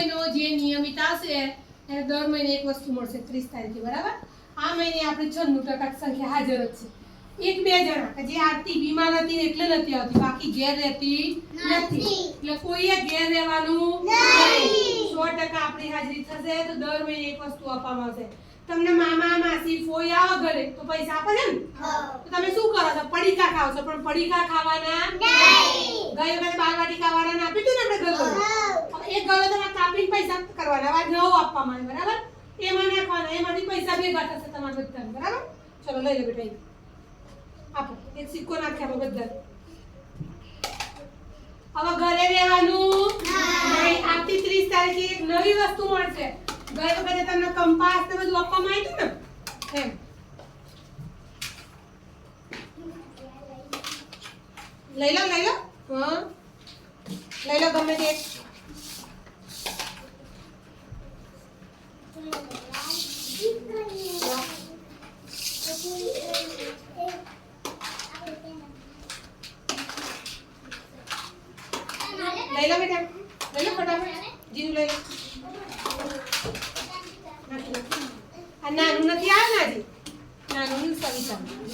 મહિનો જે નિયમિત આવશે એને દર મહિને એક વસ્તુ મળશે ત્રીસ તારીખે બરાબર? આ મહિને આપણે છન્નું ટકા સંખ્યા હાજર જ છે. એક બે જણા કે જે આરતી બીમાર હતી એટલે નથી આવતી બાકી ઘેર રહેતી નથી. એટલે કોઈએ ઘેર રહેવાનું સો ટકા આપણી હાજરી થશે તો દર મહિને એક વસ્તુ આપવામાં આવશે. તમને મામા માસી ફોઈ આવો ઘરે તો પૈસા આપે છે ને? તો તમે શું કરો છો? પડીકા ખાવ છો પણ પડીકા ખાવાના ગઈ વખતે બાર વાટી ખાવાના આપી હતું ને આપણે ગલ્લો ગલ્લો તમારે કાપીને પૈસા કરવાના. હવે નવ આપવામાં આવે બરાબર? એમાં નાખવાના, એમાંથી પૈસા ભેગા થશે તમારા બધાને, બરાબર? ચલો, લઈ લો બેટા આપો. એક સિક્કો નાખી આપો બધા હવે ઘરે રહેવાનું? આવતી ત્રીસ તારીખે એક નવી વસ્તુ મળશે. ગઈ વખતે તમને કંપાસ ને બધું આપવામાં આવ્યું ને? એમ. લઈ લો લઈ લો. હા. લઈ લો ગમે તે. લઈ લો બેટા. લઈ લો ફટાફટ. જીનું લઈ લો. નાનું નથી. આવ્યું ને નાનું સવિતા